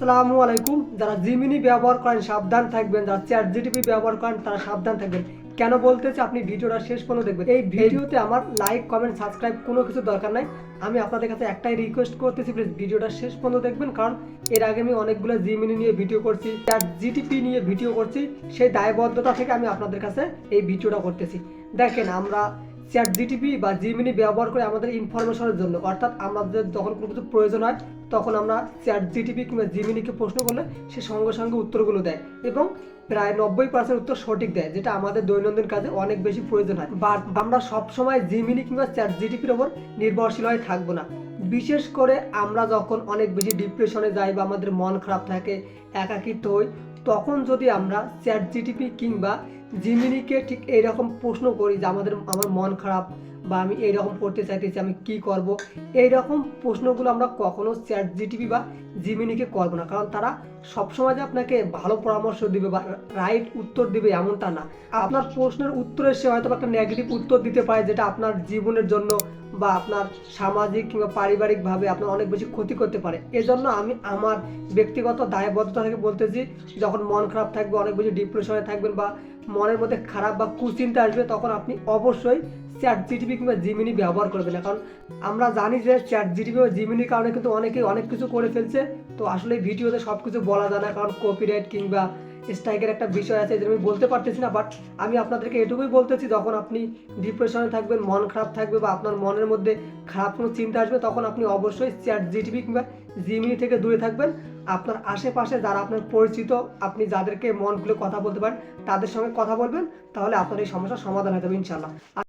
আসসালামু আলাইকুম। যারা জিমিনি ব্যবহার করেন, সাবধান থাকবেন। যারা চ্যাট জিটিপি ব্যবহার করেন, তারা সাবধান থাকবেন। কেন বলতেছে, আপনি ভিডিওটা শেষ পর্যন্ত দেখবেন। এই ভিডিওতে আমার লাইক কমেন্ট সাবস্ক্রাইব কোনো কিছু দরকার নাই। আমি আপনাদের কাছে একটাই রিকোয়েস্ট করতেছি প্লিজ ভিডিওটা শেষ পর্যন্ত দেখবেন। কারণ এর আগে আমি অনেকগুলো জিমিনি নিয়ে ভিডিও করছি চ্যাট জিটিপি নিয়ে ভিডিও করছি। সেই দায়বদ্ধতা থেকে আমি আপনাদের কাছে এই ভিডিওটা করতেছি। দেখেন, আমরা চ্যাট জিটিপি বা জিমিনি ব্যবহার করে আমাদের ইনফরমেশনের জন্য। অর্থাৎ আমাদের যখন কোনো কিছু প্রয়োজন হয়, তখন আমরা চ্যাট জিটিপি কিংবা জিমিনিকে প্রশ্ন করলে সে সঙ্গে সঙ্গে উত্তরগুলো দেয় এবং প্রায় নব্বই পার্সেন্ট উত্তর সঠিক দেয়, যেটা আমাদের দৈনন্দিন কাজে অনেক বেশি প্রয়োজন হয়। বাট আমরা সবসময় জিমিনি কিংবা চ্যাট জিটিপির ওপর নির্ভরশীল হয়ে থাকব না। বিশেষ করে আমরা যখন অনেক বেশি ডিপ্রেশনে যাই বা আমাদের মন খারাপ থাকে, একাকিত্ব হই তখন যদি আমরা চ্যাট জিটিপি কিংবা জিমিনিকে ঠিক এইরকম প্রশ্ন করি যে আমাদের, আমার মন খারাপ বা আমি এইরকম করতে চাইতেছি, আমি কি করব, এইরকম প্রশ্নগুলো আমরা কখনো চ্যাট জিটিপি বা জিমিনিকে করব না। কারণ তারা সবসময় যে আপনাকে ভালো পরামর্শ দিবে বা রাইট উত্তর দিবে এমনটা না। আপনার প্রশ্নের উত্তরে সে হয়তো একটা নেগেটিভ উত্তর দিতে পারে যেটা আপনার জীবনের জন্য বা আপনার সামাজিক কিংবা পারিবারিকভাবে আপনার অনেক বেশি ক্ষতি করতে পারে। এজন্য আমি আমার ব্যক্তিগত দায়বদ্ধতা থেকে বলতেছি, যখন মন খারাপ থাকবে, অনেক বেশি ডিপ্রেশনে থাকবেন বা মনের মধ্যে খারাপ বা কুচিন্তা আসবে, তখন আপনি অবশ্যই চ্যাট জিটিপি কিংবা জিমিনি ব্যবহার করবেন কারণ আমরা জানি যে চ্যাট জিটিপি বা জিমিনির কারণে কিন্তু অনেকেই অনেক কিছু করে ফেলছে। তো আসলে ভিডিওতে সব কিছু বলা যায় না, কারণ কপিরাইট কিংবা স্ট্রাইকের একটা বিষয় আছে যেটা আমি বলতে পারতেছি না বাট আমি আপনাদেরকে এটুকুই বলতেছি, যখন আপনি ডিপ্রেশনে থাকবেন, মন খারাপ থাকবে বা আপনার মনের মধ্যে খারাপ কোনো চিন্তা আসবে, তখন আপনি অবশ্যই চ্যাট জিটিভি কিংবা জিমিনি থেকে দূরে থাকবেন। আপনার আশেপাশে যারা আপনার পরিচিত, আপনি যাদেরকে মন খুলে কথা বলতে পারেন, তাদের সঙ্গে কথা বলবেন, তাহলে আপনার এই সমস্যার সমাধান হয়ে যাবে ইনশাল্লাহ